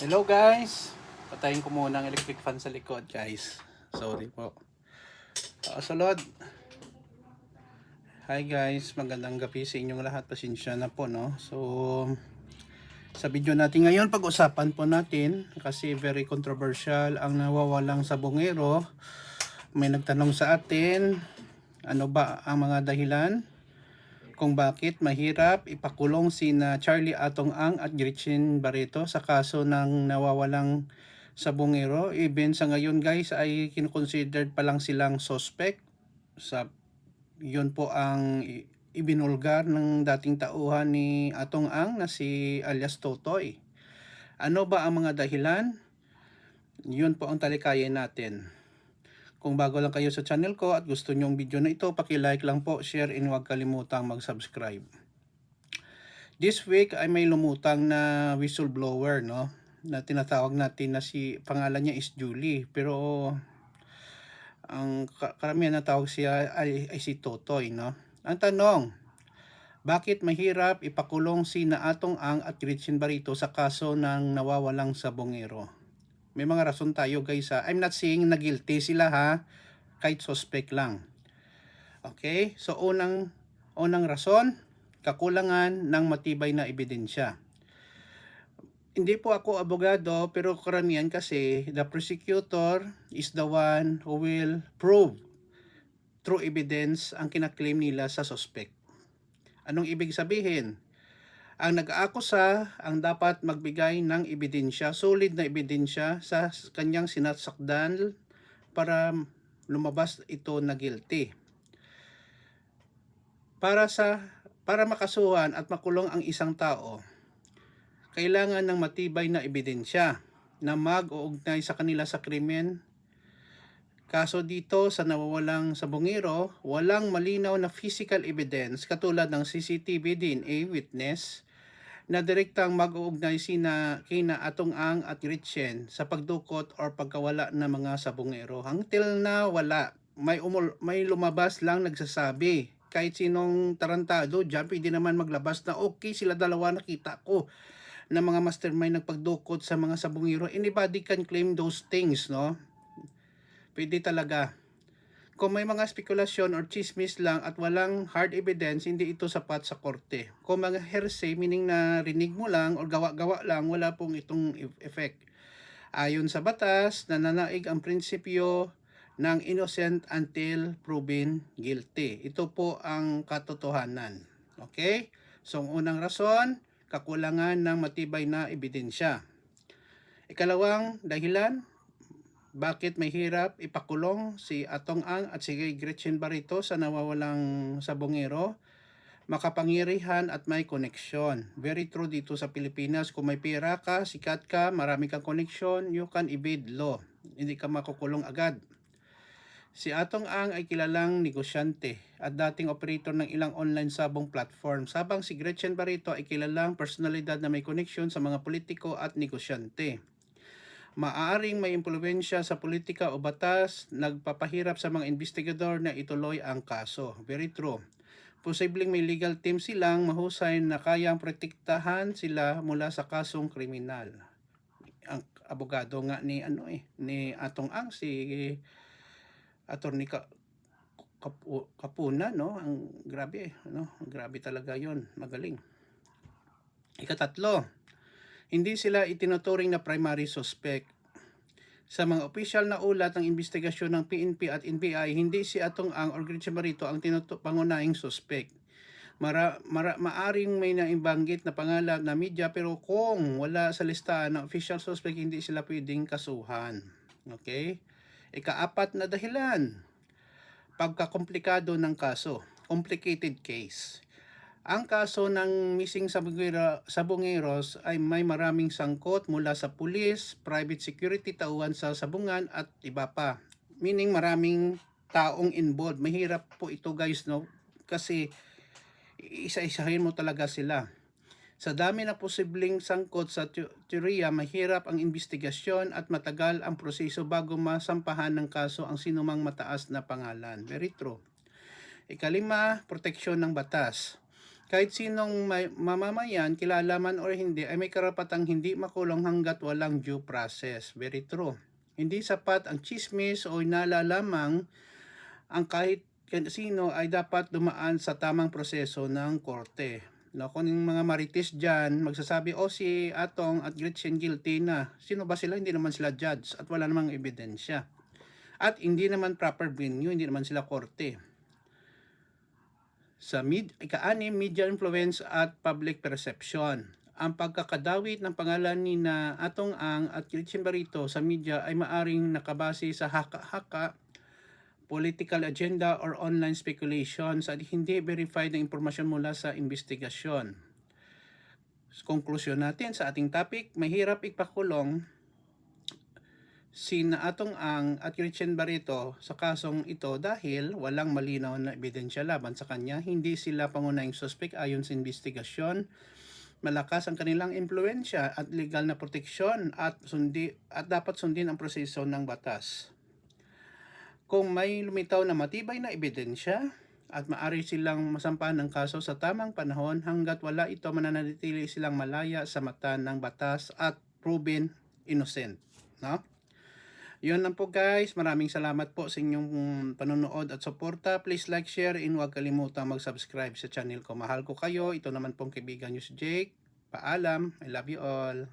Hello guys! Patayin ko muna ang electric fan sa likod guys. Sorry po. Kasunod. Hi guys, magandang gabi sa inyong lahat. Pasensya na po no. So, sa video natin ngayon, pag-usapan po natin kasi very controversial ang nawawalang sabongero. May nagtanong sa atin, ano ba ang mga dahilan kung bakit mahirap ipakulong sina Charlie Atong Ang at Gretchen Barreto sa kaso ng nawawalang sabongero. Even sa ngayon guys ay kinukonsidered pa lang silang suspect. Sa, yun po ang ibinulgar ng dating tauhan ni Atong Ang na si alias Totoy. Ano ba ang mga dahilan? Yun po ang talikayin natin. Kung bago lang kayo sa channel ko at gusto nyo ang video na ito, paki-like lang po, share, and huwag kalimutang mag-subscribe. This week ay may lumutang na whistleblower, no? Na tinatawag natin na si, pangalan niya is Julie. Pero ang ka- karamihan na tawag siya ay, ay si Totoy, no? Ang tanong, bakit mahirap ipakulong si Naatong Ang at Gretchen Barito sa kaso ng nawawalang sabongero? May mga rason tayo guys ha. I'm not saying na guilty sila ha. Kahit suspect lang. Okay? So unang unang rason, kakulangan ng matibay na ebidensya. Hindi po ako abogado pero karamihan kasi the prosecutor is the one who will prove through evidence ang kinaklaim nila sa suspect. Anong ibig sabihin? Ang nag-aakusa ang dapat magbigay ng ebidensya, solid na ebidensya sa kanyang sinasakdan para lumabas ito na guilty. Para sa para makasuhan at makulong ang isang tao, kailangan ng matibay na ebidensya na mag-uugnay sa kanila sa krimen. Kaso dito sa nawawalang sabongero, walang malinaw na physical evidence katulad ng CCTV DNA witness na direktang mag-uugnay sina kina Atong Ang at Gretchen sa pagdukot or pagkawala ng mga sabongero. Hangtil na wala. May, umul, may lumabas lang nagsasabi. Kahit sinong tarantado dyan, pwede naman maglabas na okay sila dalawa nakita ko na mga mastermind nagpagdukot sa mga sabongero. Anybody can claim those things, no? Pwede talaga. Kung may mga spekulasyon or chismis lang at walang hard evidence, hindi ito sapat sa korte. Kung mga hearsay, meaning na rinig mo lang or gawa-gawa lang, wala pong itong e- effect. Ayon sa batas, nananaig ang prinsipyo ng innocent until proven guilty. Ito po ang katotohanan. Okay? So, ang unang rason, kakulangan ng matibay na ebidensya. Ikalawang dahilan, bakit may hirap ipakulong si Atong Ang at si Gretchen Barito sa nawawalang sabongero? Makapangirihan at may koneksyon. Very true dito sa Pilipinas. Kung may pera ka, sikat ka, marami kang koneksyon, you can evade law. Hindi ka makukulong agad. Si Atong Ang ay kilalang negosyante at dating operator ng ilang online sabong platform. Sabang si Gretchen Barito ay kilalang personalidad na may koneksyon sa mga politiko at negosyante maaaring may impluensya sa politika o batas, nagpapahirap sa mga investigador na ituloy ang kaso. Very true. Posibleng may legal team silang mahusay na kayang protektahan sila mula sa kasong kriminal. Ang abogado nga ni ano eh ni Atong Ang si Attorney Ka, Kapu, Kapuna no ang grabe eh, no grabe talaga yon magaling ikatatlo hindi sila itinuturing na primary suspect. Sa mga opisyal na ulat ng investigasyon ng PNP at NBI, hindi si Atong Ang or Gretchen Barito ang tinutu- pangunahing suspect. Mara, mara, maaring may naimbanggit na pangalan na media pero kung wala sa listahan ng official suspect, hindi sila pwedeng kasuhan. Okay? Ikaapat na dahilan, pagkakomplikado ng kaso. Complicated case. Ang kaso ng missing sabungero, sabungeros ay may maraming sangkot mula sa pulis, private security, tauhan sa sabungan at iba pa. Meaning maraming taong involved. Mahirap po ito guys no kasi isa-isahin mo talaga sila. Sa dami na posibleng sangkot sa te- teorya, mahirap ang investigasyon at matagal ang proseso bago masampahan ng kaso ang sinumang mataas na pangalan. Very true. Ikalima, proteksyon ng batas. Kahit sinong may, mamamayan, kilala man or hindi, ay may karapatang hindi makulong hanggat walang due process. Very true. Hindi sapat ang chismis o inala lamang ang kahit sino ay dapat dumaan sa tamang proseso ng korte. No, kung yung mga marites dyan, magsasabi, oh si Atong at Gretchen guilty na. Sino ba sila? Hindi naman sila judge at wala namang ebidensya. At hindi naman proper venue, hindi naman sila korte sa mid, ika-anim, media influence at public perception. Ang pagkakadawit ng pangalan ni na Atong Ang at Gretchen Barito sa media ay maaring nakabase sa haka-haka, political agenda or online speculations at hindi verified na impormasyon mula sa investigasyon. Konklusyon natin sa ating topic, mahirap ipakulong si Atong Ang at Gretchen Barreto sa kasong ito dahil walang malinaw na ebidensya laban sa kanya. Hindi sila pangunahing suspect ayon sa investigasyon. Malakas ang kanilang impluensya at legal na proteksyon at sundi at dapat sundin ang proseso ng batas. Kung may lumitaw na matibay na ebidensya at maari silang masampahan ng kaso sa tamang panahon hanggat wala ito mananatili silang malaya sa mata ng batas at proven innocent. No? Yun lang po guys. Maraming salamat po sa inyong panonood at suporta. Please like, share, and huwag kalimutang mag-subscribe sa channel ko. Mahal ko kayo. Ito naman pong kaibigan nyo si Jake. Paalam. I love you all.